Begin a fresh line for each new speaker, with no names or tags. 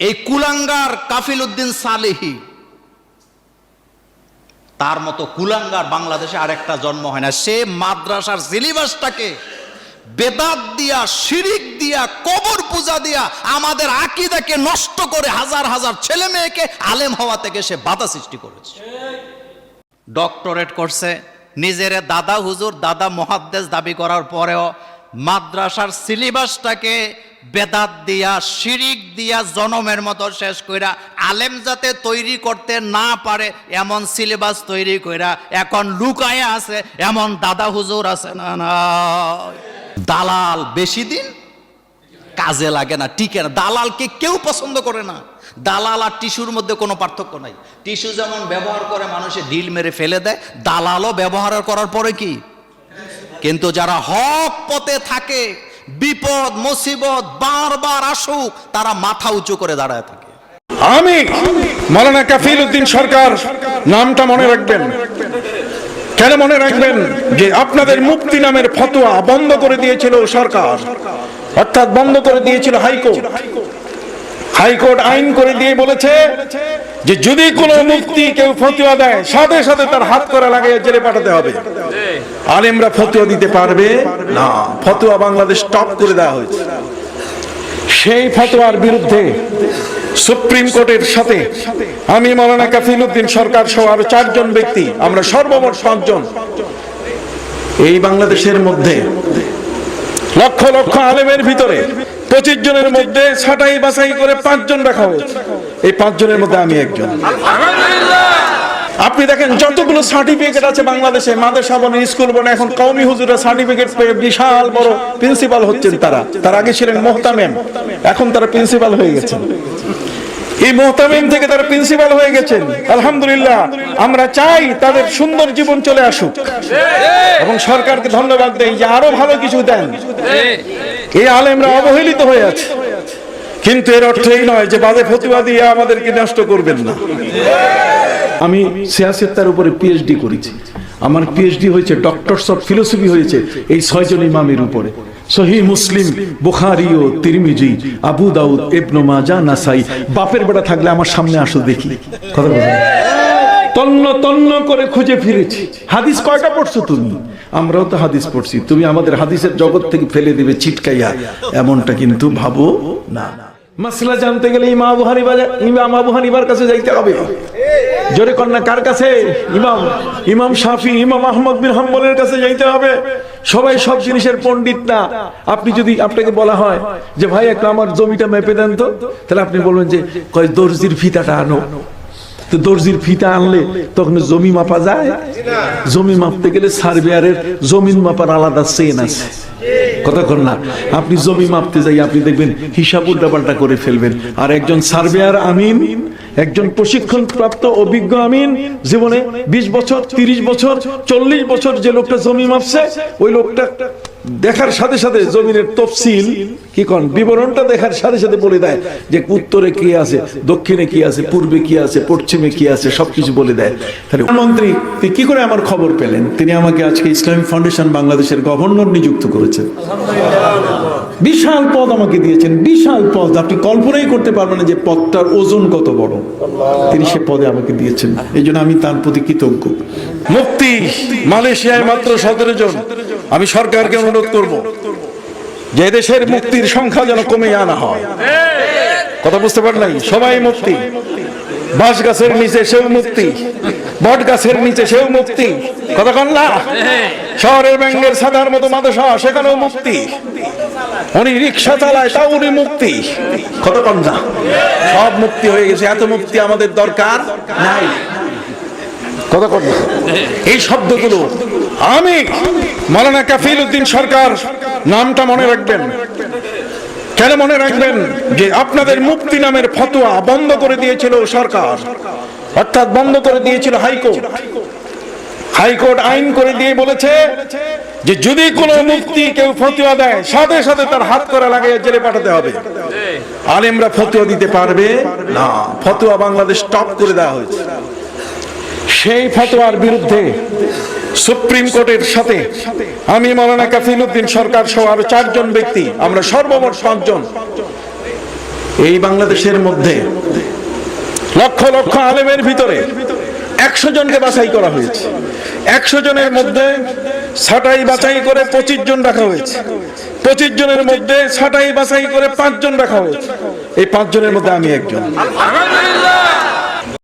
এই কুলাঙ্গার কাফিল উদ্দিন সালেহি, তার মতো কুলাঙ্গার বাংলাদেশে আর একটা জন্ম হয় না। সে মাদ্রাসার সিলেবাসটাকে বেদাত দিয়া, শিরিক দিয়া, কবর পূজা দিয়া আমাদের আকিদাকে নষ্ট করে হাজার হাজার ছেলে মেয়েকে আলেম হওয়া থেকে সে বাধা সৃষ্টি করেছে। ডক্টরেট করছে, নিজের দাদা হুজুর, দাদা মহাদ্দেশ দাবি করার পরেও মাদ্রাসার সিলেবাসটাকে বেদাত দিয়া, শিরিক দিয়া, জনমের মতো শেষ কইরা, আলেম যাতে তৈরি করতে না পারে, এমন সিলেবাস তৈরি কইরা, এখন লুকায় আছে, এমন দাদা হুজুর আছে না না। দালাল বেশি দিন কাজে লাগে না, টিকে না। দালালকে কেউ পছন্দ করে না। দালাল আর টিস্যুর মধ্যে কোনো পার্থক্য নাই। টিস্যু যেমন ব্যবহার করে মানুষে ঢিল মেরে ফেলে দেয়, দালালও ব্যবহার করার পরে কি? কিন্তু যারা হক পথে থাকে বিপদ, মুসিবত বারবার আসুক, তারা মাথা উঁচু করে দাঁড়ায় থাকে।
আমি মালানা কাফিল উদ্দিন সরকার, নামটা মনে রাখবেন। কেন মনে রাখবেন? যে আপনাদের মুক্তি নামের ফতোয়া বন্ধ করে দিয়েছিল সরকার। অর্থাৎ বন্ধ করে দিয়েছিল হাইকোর্ট। হাইকোর্ট আইন করে দিয়ে বলেছে যে যদি কোন মুক্তি কেউ ফতুয়া দেয় সাথে সাথে তার হাত করে লাগিয়ে জেলে পাঠাতে হবে। আলেমরা ফতুয়া দিতে পারবে? না। ফতুয়া বাংলাদেশ স্টপ করে দেওয়া হয়েছে। সেই ফতোয়ার বিরুদ্ধে সুপ্রিম কোর্টের সাথে আমি মৌলানা কাফিল উদ্দিন সরকার সহ আরও চারজন ব্যক্তি আমরা সর্বমোট পাঁচজন এই বাংলাদেশের মধ্যে লক্ষ লক্ষ আলেমের ভিতরে পঁচিশ জনের মধ্যে ছাটাই বাছাই করে পাঁচজন রাখা হয়েছে। এই পাঁচজনের মধ্যে আমি একজন। আপনি দেখেন, যতগুলো সার্টিফিকেট আছে বাংলাদেশে, মাদ্রাসা বনে, স্কুল বনে, এখন কওমি হুজুরা সার্টিফিকেট পেয়ে বিশাল বড় প্রিন্সিপাল হচ্ছেন তারা। তার আগে ছিলেন মোহতামেম, এখন তারা প্রিন্সিপাল হয়ে গেছেন। এই মোহতামিম থেকে তারা প্রিন্সিপাল হয়ে গেছেন। আলহামদুলিল্লাহ, আমরা চাই তাদের সুন্দর জীবন চলে আসুক। এবং সরকারকে ধন্যবাদ দেই যে আরও ভালো কিছু দেন। এই আলেমরা অবহেলিত হয়ে আছে। কিন্তু এর অর্থ এই নয় যে বাজে দিয়ে আমাদেরকে নষ্ট করবেন না। আমি সিয়াসেত্তার উপরে পিএইচডি করেছি। আমার পিএইচডি হয়েছে ডক্টরস অফ ফিলোসফি হয়েছে এই ছয়জন ইমামের উপরে। সহি মুসলিম, বুখারি ও তিরমিজি, আবু দাউদ, ইবনু মাজা নাসাই। বাপের বেটা থাকলে আমার সামনে আসো দেখি। কথা বলুন। তন্ন তন্ন করে খুঁজে ফিরেছি। হাদিস কয়টা পড়ছো তুমি? আমরাও তো হাদিস পড়ছি। তুমি আমাদের হাদিসের জগৎ থেকে ফেলে দিবে, ছিটকাইয়া। এমনটা কিন্তু ভাবো না। মাসলা জানতে গেলে ইমাম আবু ইমাম আবু হানিফার কাছে যাইতে হবে। জোরে কন্যা, কার কাছে? ইমাম। ইমাম শাফি, ইমাম আহমদ বিন হাম্বলের কাছে যাইতে হবে। সবাই সব জিনিসের পণ্ডিত না। আপনি যদি আপনাকে বলা হয় যে, ভাই, একটু আমার জমিটা মেপে দেন তো। তাহলে আপনি বলবেন যে, কয়, দর্জির ফিতাটা আনো। তো দর্জির ফিতা আনলে তখন জমি মাপা যায়। জমি মাপতে গেলে সার্ভেয়ারের জমিন মাপার আলাদা চেন আছে। কতক্ষণ না? আপনি জমি মাপতে যাই, আপনি দেখবেন হিসাব উল্টাপাল্টা করে ফেলবেন। আর একজন সার্ভেয়ার আমিন, একজন প্রশিক্ষণ প্রাপ্ত অভিজ্ঞ আমিন, জীবনে ২০ বছর ৩০ বছর, চল্লিশ বছর যে লোকটা জমি মাপছে, ওই লোকটা দেখার সাথে সাথে জমিনের তফসিল, কি কন? বিবরণটা দেখার সাথে সাথে বলে দেয় যে উত্তরে কি আছে, দক্ষিণে কি আছে, পূর্বে কি আছে, পশ্চিমে কি আছে, সবকিছু বলে দেয়। তাহলে মন্ত্রী তিনি কি করে আমার খবর পেলেন? তিনি আমাকে আজকে ইসলামিক ফাউন্ডেশন বাংলাদেশের গভর্নর নিযুক্ত করেছেন। বিশাল পদ আমাকে দিয়েছেন, বিশাল পদ। আপনি কল্পনাই করতে পারবেন যে পদটার ওজন কত বড়। তিনি সে পদে আমাকে দিয়েছেন। এই আমি তার প্রতি কৃতজ্ঞ। মুক্তি মালয়েশিয়ায় মাত্র সতেরো জন। আমি সরকারকে অনুরোধ করব যে দেশের মুক্তির সংখ্যা যেন কমে আনা হয়। কথা বুঝতে পারলেন? সবাই মুক্তি। বাঁশ গাছের নিচে সেও মুক্তি। বট গাছের নিচে সেও মুক্তি। কথা না? শহরের ব্যাঙ্গের সাদার মতো মাদশা সেখানেও মুক্তি। উনি রিক্সা চালায়, তাও উনি মুক্তি। কত না? সব মুক্তি হয়ে গেছে। এত মুক্তি আমাদের দরকার নাই। কথা না। এই শব্দগুলো। আমি মালানা কাফিল উদ্দিন সরকার নামটা মনে রাখবেন। কেন মনে রাখবেন? যে আপনাদের মুক্তি নামের ফতোয়া বন্ধ করে দিয়েছিল সরকার। অর্থাৎ বন্ধ করে দিয়েছিল হাইকোর্ট। হাইকোর্ট আইন করে দিয়ে বলেছে যে যদি কোনো মুক্তি কেউ ফতুয়া দেয় সাথে সাথে তার হাত করে লাগিয়ে জেলে পাঠাতে হবে। আলেমরা ফতুয়া দিতে পারবে না। ফতুয়া বাংলাদেশ স্টপ করে দেওয়া হয়েছে। সেই ফতোয়ার বিরুদ্ধে সুপ্রিম কোর্টের সাথে আমি মৌলানা কাফিল উদ্দিন সরকার সহ আরও চারজন ব্যক্তি, আমরা সর্বমোট পাঁচজন, এই বাংলাদেশের মধ্যে লক্ষ লক্ষ আলেমের ভিতরে একশো জনকে বাছাই করা হয়েছে। একশো জনের মধ্যে ছাটাই বাছাই করে পঁচিশ জন রাখা হয়েছে। পঁচিশ জনের মধ্যে ছাটাই বাছাই করে পাঁচজন রাখা হয়েছে। এই পাঁচ জনের মধ্যে আমি একজন।